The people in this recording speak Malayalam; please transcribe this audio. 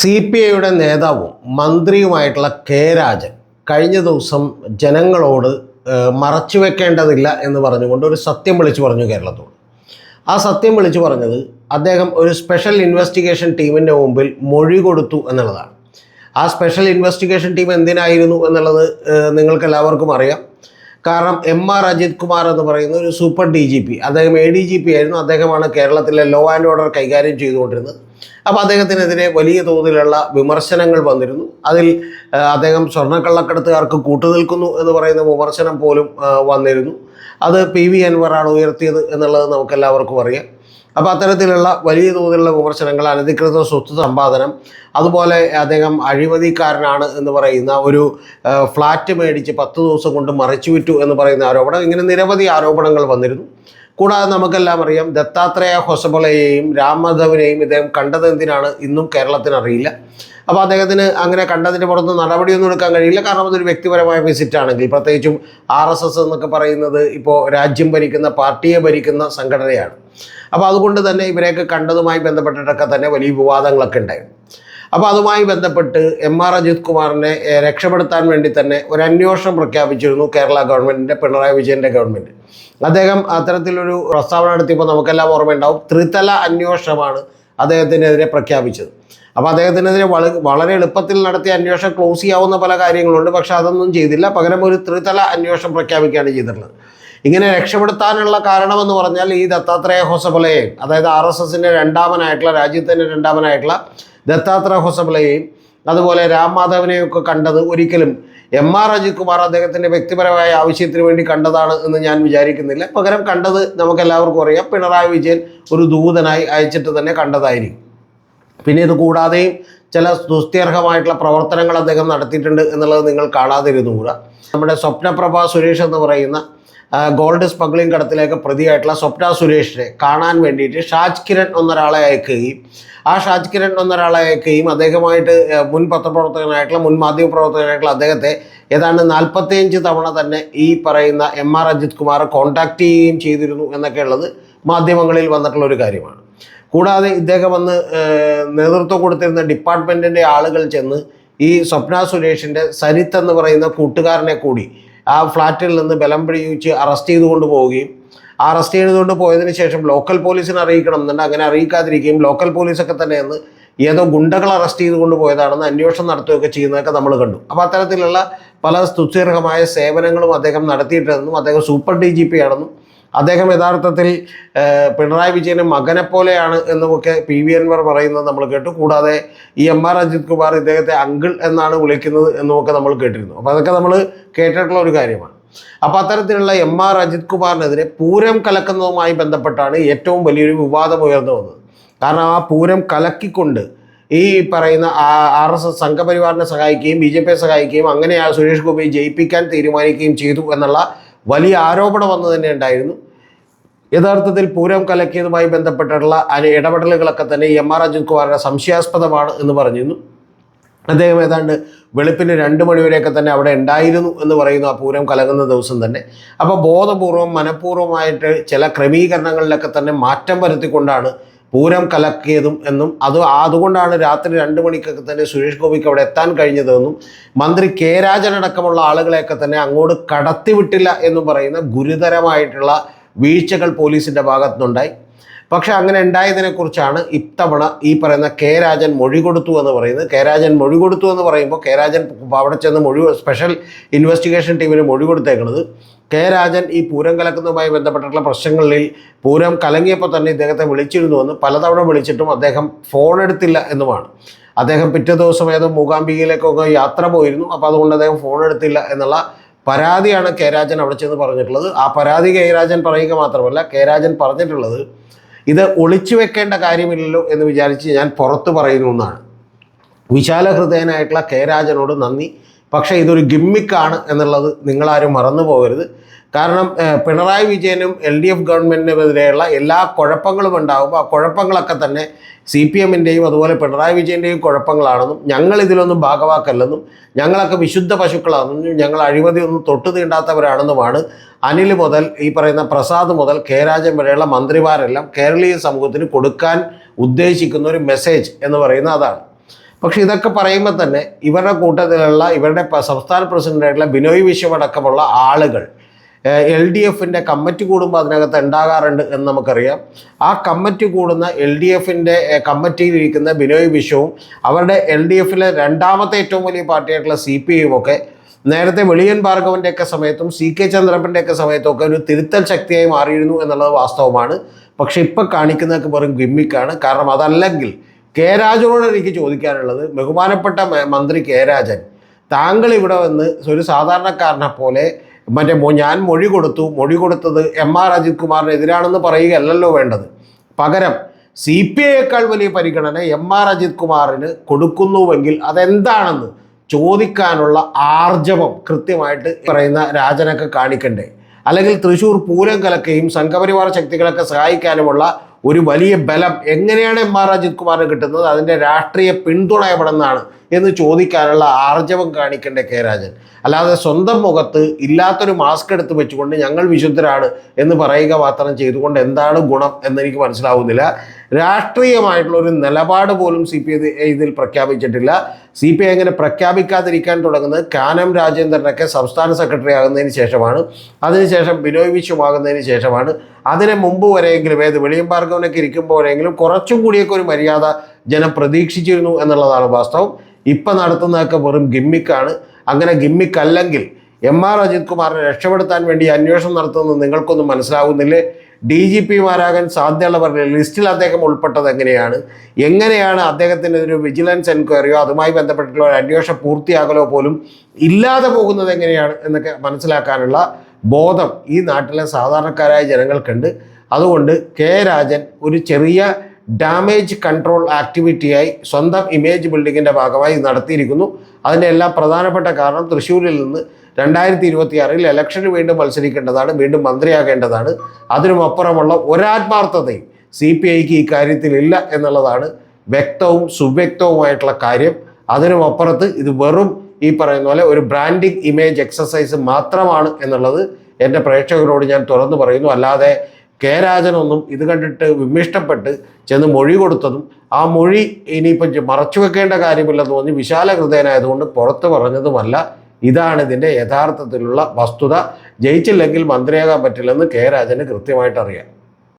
സി പി ഐയുടെ നേതാവും മന്ത്രിയുമായിട്ടുള്ള കെ രാജൻ കഴിഞ്ഞ ദിവസം ജനങ്ങളോട് മറച്ചു വെക്കേണ്ടതില്ല എന്ന് പറഞ്ഞുകൊണ്ട് ഒരു സത്യം വിളിച്ചു പറഞ്ഞു കേരളത്തോട്. ആ സത്യം വിളിച്ചു പറഞ്ഞത് അദ്ദേഹം ഒരു സ്പെഷ്യൽ ഇൻവെസ്റ്റിഗേഷൻ ടീമിന്റെ മുമ്പിൽ മൊഴി കൊടുത്തു എന്നുള്ളതാണ്. ആ സ്പെഷ്യൽ ഇൻവെസ്റ്റിഗേഷൻ ടീം എന്തിനായിരുന്നു എന്നുള്ളത് നിങ്ങൾക്ക് എല്ലാവർക്കും അറിയാം. കാരണം എം ആർ അജിത് കുമാർ എന്ന് പറയുന്ന ഒരു സൂപ്പർ ഡി ജി പി അദ്ദേഹം എ ഡി ജി പി ആയിരുന്നു. അദ്ദേഹമാണ് കേരളത്തിലെ ലോ ആൻഡ് ഓർഡർ കൈകാര്യം ചെയ്തുകൊണ്ടിരുന്നത്. അപ്പോൾ അദ്ദേഹത്തിനെതിരെ വലിയ തോതിലുള്ള വിമർശനങ്ങൾ വന്നിരുന്നു. അതിൽ അദ്ദേഹം സ്വർണക്കള്ളക്കടത്തുകാർക്ക് കൂട്ടുനിൽക്കുന്നു എന്ന് പറയുന്ന വിമർശനം പോലും വന്നിരുന്നു. അത് പി വി അൻവറാണ് ഉയർത്തിയത് എന്നുള്ളത് നമുക്കെല്ലാവർക്കും അറിയാം. അപ്പോൾ അത്തരത്തിലുള്ള വലിയ തോതിലുള്ള വിമർശനങ്ങൾ അനധികൃത സ്വത്ത് സമ്പാദനം അതുപോലെ അദ്ദേഹം അഴിമതിക്കാരനാണ് എന്ന് പറയുന്ന ഒരു ഫ്ലാറ്റ് മേടിച്ച് പത്ത് ദിവസം കൊണ്ട് മറിച്ചു വിറ്റു എന്ന് പറയുന്ന ആരോപണം ഇങ്ങനെ നിരവധി ആരോപണങ്ങൾ വന്നിരുന്നു. കൂടാതെ നമുക്കെല്ലാം അറിയാം ദത്താത്രേയ ഹൊസബളയെയും രാമധവനെയും ഇദ്ദേഹം കണ്ടത് എന്തിനാണ്? ഇന്നും കേരളത്തിന് അറിയില്ല. അപ്പോൾ അദ്ദേഹത്തിന് അങ്ങനെ കണ്ടതിന്റെ പുറത്ത് നടപടിയൊന്നും എടുക്കാൻ കഴിയില്ല. കാരണം അതൊരു വ്യക്തിപരമായ വിസിറ്റ് ആണെങ്കിൽ പ്രത്യേകിച്ചും ആർ എസ് എസ് എന്നൊക്കെ പറയുന്നത് ഇപ്പോൾ രാജ്യം ഭരിക്കുന്ന പാർട്ടിയെ ഭരിക്കുന്ന സംഘടനയാണ്. അപ്പോൾ അതുകൊണ്ട് തന്നെ ഇവരെയൊക്കെ കണ്ടതുമായി ബന്ധപ്പെട്ടിട്ടൊക്കെ തന്നെ വലിയ വിവാദങ്ങളൊക്കെ ഉണ്ടായിരുന്നു. അപ്പോൾ അതുമായി ബന്ധപ്പെട്ട് എം ആർ അജിത് കുമാറിനെ രക്ഷപ്പെടുത്താൻ വേണ്ടി തന്നെ ഒരു അന്വേഷണം പ്രഖ്യാപിച്ചിരുന്നു കേരള ഗവൺമെന്റിന്റെ പിണറായി വിജയന്റെ ഗവൺമെന്റ് അദ്ദേഹം അത്തരത്തിലൊരു പ്രസ്താവന നടത്തിയപ്പോൾ നമുക്കെല്ലാം ഓർമ്മയുണ്ടാവും. ത്രിതല അന്വേഷണമാണ് അദ്ദേഹത്തിനെതിരെ പ്രഖ്യാപിച്ചത്. അപ്പോൾ അദ്ദേഹത്തിനെതിരെ വള വളരെ എളുപ്പത്തിൽ നടത്തിയ അന്വേഷണം ക്ലോസ് ചെയ്യാവുന്ന പല കാര്യങ്ങളുണ്ട്. പക്ഷെ അതൊന്നും ചെയ്തില്ല. പകരം ഒരു ത്രിതല അന്വേഷണം പ്രഖ്യാപിക്കുകയാണ് ചെയ്തിട്ടുള്ളത്. ഇങ്ങനെ രക്ഷപ്പെടുത്താനുള്ള കാരണമെന്ന് പറഞ്ഞാൽ ഈ ദത്താത്രേയ ഹൊസബലയെ അതായത് ആർ എസ് എസിന്റെ രണ്ടാമനായിട്ടുള്ള രാജ്യത്തിന്റെ രണ്ടാമനായിട്ടുള്ള ദത്താത്രേയ ഹൊസബ്ലയെയും അതുപോലെ രാം മാധവനെയും ഒക്കെ കണ്ടത് ഒരിക്കലും എം ആർ അജിത് കുമാർ അദ്ദേഹത്തിന്റെ വ്യക്തിപരമായ ആവശ്യത്തിന് വേണ്ടി കണ്ടതാണ് എന്ന് ഞാൻ വിചാരിക്കുന്നില്ല. പകരം കണ്ടത് നമുക്കെല്ലാവർക്കും അറിയാം. പിണറായി വിജയൻ ഒരു ദൂതനായി അയച്ചിട്ട് തന്നെ കണ്ടതായിരിക്കും. പിന്നെ ഇത് കൂടാതെയും ചില സുസ്ഥിർഹമായിട്ടുള്ള പ്രവർത്തനങ്ങൾ അദ്ദേഹം നടത്തിയിട്ടുണ്ട് എന്നുള്ളത് നിങ്ങൾ കാണാതിരുന്നുകൂടാ. നമ്മുടെ സ്വപ്നപ്രഭ സുരേഷ് എന്ന് പറയുന്ന ഗോൾഡ് സ്മഗ്ലിംഗ് കടത്തിലേക്ക് പ്രതിയായിട്ടുള്ള സ്വപ്ന സുരേഷിനെ കാണാൻ വേണ്ടിയിട്ട് ഷാജ് കിരൺ എന്നൊരാളെ അയക്കുകയും ആ ഷാജ് കിരൺ എന്നൊരാളെ അയക്കുകയും അദ്ദേഹമായിട്ട് മുൻ പത്രപ്രവർത്തകനായിട്ടുള്ള മുൻ മാധ്യമപ്രവർത്തകനായിട്ടുള്ള അദ്ദേഹത്തെ ഏതാണ്ട് നാൽപ്പത്തിയഞ്ച് തവണ തന്നെ ഈ പറയുന്ന M R Ajith Kumar contact ചെയ്യുകയും ചെയ്തിരുന്നു എന്നൊക്കെ ഉള്ളത് മാധ്യമങ്ങളിൽ വന്നിട്ടുള്ള ഒരു കാര്യമാണ്. കൂടാതെ ഇദ്ദേഹം വന്ന് നേതൃത്വം കൊടുത്തിരുന്ന ഡിപ്പാർട്ട്മെന്റിന്റെ ആളുകൾ ചെന്ന് ഈ സ്വപ്ന സുരേഷിന്റെ സരിത്ത് എന്ന് പറയുന്ന കൂട്ടുകാരനെ കൂടി ആ ഫ്ലാറ്റിൽ നിന്ന് ബലം പിടിച്ച് അറസ്റ്റ് ചെയ്തുകൊണ്ട് പോവുകയും അറസ്റ്റ് ചെയ്തുകൊണ്ട് പോയതിന് ശേഷം ലോക്കൽ പോലീസിനെ അറിയിക്കണം എന്നുണ്ട്. അങ്ങനെ അറിയിക്കാതിരിക്കുകയും ലോക്കൽ പോലീസൊക്കെ തന്നെ എന്ന് ഏതോ ഗുണ്ടകൾ അറസ്റ്റ് ചെയ്തുകൊണ്ട് പോയതാണെന്ന് അന്വേഷണം നടത്തുകയൊക്കെ ചെയ്യുന്നതൊക്കെ നമ്മൾ കണ്ടു. അപ്പോൾ അത്തരത്തിലുള്ള പല സ്തുത്യർഹമായ സേവനങ്ങളും അദ്ദേഹം നടത്തിയിട്ടുണ്ടെന്നും അദ്ദേഹം സൂപ്പർ ഡി ജി പി ആണെന്നും അദ്ദേഹം യഥാർത്ഥത്തിൽ പിണറായി വിജയന് മകനെ പോലെയാണ് എന്നൊക്കെ പി വി അൻവർ പറയുന്നത് നമ്മൾ കേട്ടു. കൂടാതെ ഈ എം ആർ അജിത് കുമാർ ഇദ്ദേഹത്തെ അങ്കിൾ എന്നാണ് വിളിക്കുന്നത് എന്നുമൊക്കെ നമ്മൾ കേട്ടിരുന്നു. അപ്പോൾ അതൊക്കെ നമ്മൾ കേട്ടിട്ടുള്ള ഒരു കാര്യമാണ്. അപ്പോൾ അത്തരത്തിലുള്ള എം ആർ അജിത് കുമാറിനെതിരെ പൂരം കലക്കുന്നതുമായി ബന്ധപ്പെട്ടാണ് ഏറ്റവും വലിയൊരു വിവാദം ഉയർന്നു വന്നത്. കാരണം ആ പൂരം കലക്കിക്കൊണ്ട് ഈ പറയുന്ന ആർ എസ് എസ് സംഘപരിവാറിനെ സഹായിക്കുകയും ബി ജെ പിയെ സഹായിക്കുകയും അങ്ങനെ ആ സുരേഷ് ഗോപിയെ ജയിപ്പിക്കാൻ തീരുമാനിക്കുകയും ചെയ്തു എന്നുള്ള വലിയ ആരോപണം വന്നു തന്നെ ഉണ്ടായിരുന്നു. യഥാർത്ഥത്തിൽ പൂരം കലക്കിയതുമായി ബന്ധപ്പെട്ടിട്ടുള്ള ഇടപെടലുകളൊക്കെ തന്നെ എം ആർ അജിത് കുമാറിനെ സംശയാസ്പദമാണ് എന്ന് പറഞ്ഞിരുന്നു. അദ്ദേഹം ഏതാണ്ട് വെളുപ്പിന് രണ്ട് മണിവരെയൊക്കെ തന്നെ അവിടെ ഉണ്ടായിരുന്നു എന്ന് പറയുന്നു ആ പൂരം കലങ്ങുന്ന ദിവസം തന്നെ. അപ്പോൾ ബോധപൂർവം മനഃപൂർവമായിട്ട് ചില ക്രമീകരണങ്ങളിലൊക്കെ തന്നെ മാറ്റം വരുത്തിക്കൊണ്ടാണ് പൂരം കലക്കിയതും എന്നും അത് അതുകൊണ്ടാണ് രാത്രി രണ്ട് മണിക്കൊക്കെ തന്നെ സുരേഷ് ഗോപിക്ക് അവിടെ എത്താൻ കഴിഞ്ഞതെന്നും മന്ത്രി കെ രാജൻ അടക്കമുള്ള ആളുകളെയൊക്കെ തന്നെ അങ്ങോട്ട് കടത്തിവിട്ടില്ല എന്നും പറയുന്ന ഗുരുതരമായിട്ടുള്ള വീഴ്ചകൾ പോലീസിന്റെ ഭാഗത്തുനിന്നുണ്ടായി. പക്ഷെ അങ്ങനെ ഉണ്ടായതിനെക്കുറിച്ചാണ് ഇത്തവണ ഈ പറയുന്ന കെ രാജൻ മൊഴി കൊടുത്തു എന്ന് പറയുന്നത്. കെ രാജൻ മൊഴി കൊടുത്തു എന്ന് പറയുമ്പോൾ കെ രാജൻ അവിടെ ചെന്ന് മൊഴി സ്പെഷ്യൽ ഇൻവെസ്റ്റിഗേഷൻ ടീമിന് മൊഴി കൊടുത്തേക്കുന്നത് കെ രാജൻ ഈ പൂരം കലക്കുന്നതുമായി ബന്ധപ്പെട്ടിട്ടുള്ള പ്രശ്നങ്ങളിൽ പൂരം കലങ്ങിയപ്പോൾ തന്നെ ഇദ്ദേഹത്തെ വിളിച്ചിരുന്നുവെന്ന് പലതവണ വിളിച്ചിട്ടും അദ്ദേഹം ഫോൺ എടുത്തില്ല എന്നുമാണ്. അദ്ദേഹം പിറ്റേ ദിവസം ഏതോ മൂകാംബികയിലേക്കൊക്കെ യാത്ര പോയിരുന്നു. അപ്പോൾ അതുകൊണ്ട് അദ്ദേഹം ഫോൺ എടുത്തില്ല എന്നുള്ള പരാതിയാണ് കെ രാജൻ അവിടെ ചെന്ന് പറഞ്ഞിട്ടുള്ളത്. ആ പരാതി കെ രാജൻ പറയുക മാത്രമല്ല കെ രാജൻ പറഞ്ഞിട്ടുള്ളത് ഇത് ഒളിച്ചു വെക്കേണ്ട കാര്യമില്ലല്ലോ എന്ന് വിചാരിച്ച് ഞാൻ പുറത്ത് പറയുന്നു എന്നാണ്. വിശാല ഹൃദയനായിട്ടുള്ള കെ രാജനോട് നന്ദി. പക്ഷേ ഇതൊരു ഗിമ്മിക്കാണ് എന്നുള്ളത് നിങ്ങളാരും മറന്നു പോകരുത്. കാരണം പിണറായി വിജയനും എൽ ഡി എഫ് ഗവൺമെന്റിനെതിരെയുള്ള എല്ലാ കുഴപ്പങ്ങളും ഉണ്ടാകുമ്പോൾ ആ കുഴപ്പങ്ങളൊക്കെ തന്നെ സി പി എമ്മിന്റെയും അതുപോലെ പിണറായി വിജയന്റെയും കുഴപ്പങ്ങളാണെന്നും ഞങ്ങൾ ഇതിലൊന്നും ഭാഗവാക്കല്ലെന്നും ഞങ്ങളൊക്കെ വിശുദ്ധ പശുക്കളാണെന്നും ഞങ്ങൾ അഴിമതിയൊന്നും തൊട്ടു തീണ്ടാത്തവരാണെന്നുമാണ് അനിൽ മുതൽ ഈ പറയുന്ന പ്രസാദ് മുതൽ കെ രാജൻ വരെയുള്ള മന്ത്രിമാരെല്ലാം കേരളീയ സമൂഹത്തിന് കൊടുക്കാൻ ഉദ്ദേശിക്കുന്ന ഒരു മെസ്സേജ് എന്ന് പറയുന്ന അതാണ്. പക്ഷെ ഇതൊക്കെ പറയുമ്പോൾ തന്നെ ഇവരുടെ കൂട്ടത്തിലുള്ള ഇവരുടെ സംസ്ഥാന പ്രസിഡന്റായിട്ടുള്ള ബിനോയ് വിശ്വം അടക്കമുള്ള ആളുകൾ എൽ ഡി എഫിന്റെ കമ്മിറ്റി കൂടുമ്പോൾ അതിനകത്ത് ഉണ്ടാകാറുണ്ട് എന്ന് നമുക്കറിയാം. ആ കമ്മിറ്റി കൂടുന്ന എൽ ഡി എഫിന്റെ കമ്മിറ്റിയിൽ ഇരിക്കുന്ന ബിനോയ് വിശ്വവും അവരുടെ എൽ ഡി എഫിലെ രണ്ടാമത്തെ ഏറ്റവും വലിയ പാർട്ടിയായിട്ടുള്ള സി പി ഐയും ഒക്കെ നേരത്തെ വെളിയൻ ഭാർഗവന്റെ ഒക്കെ സമയത്തും സി കെ ചന്ദ്രപ്പന്റെ ഒക്കെ സമയത്തും ഒക്കെ ഒരു തിരുത്തൽ ശക്തിയായി മാറിയിരുന്നു എന്നുള്ളത് വാസ്തവമാണ്. പക്ഷേ ഇപ്പം കാണിക്കുന്നതൊക്കെ വെറും ഗിമ്മിക്കാണ്. കാരണം അതല്ലെങ്കിൽ കെ രാജനോട് എനിക്ക് ചോദിക്കാനുള്ളത് ബഹുമാനപ്പെട്ട മന്ത്രി കെ രാജൻ താങ്കൾ ഇവിടെ വന്ന് ഒരു സാധാരണക്കാരനെ പോലെ മറ്റേ ഞാൻ മൊഴി കൊടുത്തു മൊഴി കൊടുത്തത് എം ആർ അജിത് കുമാറിനെതിരാണെന്ന് പറയുകയല്ലല്ലോ വേണ്ടത്. പകരം സി പി ഐയേക്കാൾ വലിയ പരിഗണന എം ആർ അജിത് കുമാറിന് കൊടുക്കുന്നുവെങ്കിൽ അതെന്താണെന്ന് ചോദിക്കാനുള്ള ആർജവം കൃത്യമായിട്ട് പറയുന്ന രാജനൊക്കെ കാണിക്കണ്ടേ. അല്ലെങ്കിൽ തൃശ്ശൂർ പൂരം കലക്കുകയും സംഘപരിവാർ ശക്തികളൊക്കെ സഹായിക്കാനുമുള്ള ഒരു വലിയ ബലം എങ്ങനെയാണ് എം ആർ അജിത് കുമാറിന് കിട്ടുന്നത്? അതിന്റെ രാഷ്ട്രീയ പിന്തുണ എവിടെ നിന്നാണ് എന്ന് ചോദിക്കാനുള്ള ആർജവം കാണിക്കേണ്ട കെ രാജൻ. അല്ലാതെ സ്വന്തം മുഖത്ത് ഇല്ലാത്തൊരു മാസ്ക് എടുത്ത് വെച്ചുകൊണ്ട് ഞങ്ങൾ വിശുദ്ധരാണ് എന്ന് പറയുക മാത്രം ചെയ്തുകൊണ്ട് എന്താണ് ഗുണം എന്നെനിക്ക് മനസ്സിലാവുന്നില്ല. രാഷ്ട്രീയമായിട്ടുള്ള ഒരു നിലപാട് പോലും സി പി ഇതിൽ പ്രഖ്യാപിച്ചിട്ടില്ല. സി പി ഐ അങ്ങനെ പ്രഖ്യാപിക്കാതിരിക്കാൻ തുടങ്ങുന്നത് കാനം രാജേന്ദ്രനൊക്കെ സംസ്ഥാന സെക്രട്ടറി ആകുന്നതിന് ശേഷമാണ്. അതിനുശേഷം ബിനോയ് വിശ്വമാകുന്നതിന് ശേഷമാണ്. അതിന് മുമ്പ് വരെയെങ്കിലും ഏത് വെളിയം ഭാർഗവനൊക്കെ ഇരിക്കുമ്പോഴെങ്കിലും കുറച്ചും കൂടിയൊക്കെ ഒരു മര്യാദ ജനം പ്രതീക്ഷിച്ചിരുന്നു എന്നുള്ളതാണ് വാസ്തവം. ഇപ്പം നടത്തുന്നതൊക്കെ വെറും ഗിമ്മിക്കാണ്. അങ്ങനെ ഗിമ്മിക്കല്ലെങ്കിൽ എം ആർ അജിത് കുമാറിനെ രക്ഷപ്പെടുത്താൻ വേണ്ടി അന്വേഷണം നടത്തുന്നത് നിങ്ങൾക്കൊന്നും മനസ്സിലാവുന്നില്ലേ? ഡി ജി പിമാരാകാൻ സാധ്യതയുള്ളവരുടെ ലിസ്റ്റിൽ അദ്ദേഹം ഉൾപ്പെട്ടത് എങ്ങനെയാണ്? എങ്ങനെയാണ് അദ്ദേഹത്തിന് ഒരു വിജിലൻസ് എൻക്വയറിയോ അതുമായി ബന്ധപ്പെട്ടിട്ടുള്ള ഒരു അന്വേഷണം പൂർത്തിയാകലോ പോലും ഇല്ലാതെ പോകുന്നത് എങ്ങനെയാണ് എന്നൊക്കെ മനസ്സിലാക്കാനുള്ള ബോധം ഈ നാട്ടിലെ സാധാരണക്കാരായ ജനങ്ങൾക്കുണ്ട്. അതുകൊണ്ട് കെ രാജൻ ഒരു ചെറിയ ഡാമേജ് കൺട്രോൾ ആക്ടിവിറ്റിയായി സ്വന്തം ഇമേജ് ബിൽഡിങ്ങിന്റെ ഭാഗമായി നടത്തിയിരിക്കുന്നു. അതിന്റെ എല്ലാം പ്രധാനപ്പെട്ട കാരണം തൃശ്ശൂരിൽ നിന്ന് രണ്ടായിരത്തി ഇരുപത്തി ആറിൽ ഇലക്ഷന് വീണ്ടും മത്സരിക്കേണ്ടതാണ് വീണ്ടും മന്ത്രിയാകേണ്ടതാണ്. അതിനുമപ്പുറമുള്ള ഒരാത്മാർത്ഥതയും സി പി ഐക്ക് ഈ കാര്യത്തിലില്ല എന്നുള്ളതാണ് വ്യക്തവും സുവ്യക്തവുമായിട്ടുള്ള കാര്യം. അതിനുമപ്പുറത്ത് ഇത് വെറും ഈ പറയുന്ന പോലെ ഒരു ബ്രാൻഡിങ് ഇമേജ് എക്സസൈസ് മാത്രമാണ് എന്നുള്ളത് എന്റെ പ്രേക്ഷകരോട് ഞാൻ തുറന്നു പറയുന്നു. അല്ലാതെ കെ രാജനൊന്നും ഇത് കണ്ടിട്ട് വിമ്മിഷ്ടപ്പെട്ട് ചെന്ന് മൊഴി കൊടുത്തതും ആ മൊഴി ഇനിയിപ്പം മറച്ചു വെക്കേണ്ട കാര്യമില്ലെന്ന് തോന്നി വിശാല ഹൃദയനായതുകൊണ്ട് പുറത്ത് പറഞ്ഞതുമല്ല. ഇതാണ് ഇതിന്റെ യഥാർത്ഥത്തിലുള്ള വസ്തുത. ജയിച്ചില്ലെങ്കിൽ മന്ത്രിയാകാൻ പറ്റില്ലെന്ന് കെ രാജന് കൃത്യമായിട്ട് അറിയാം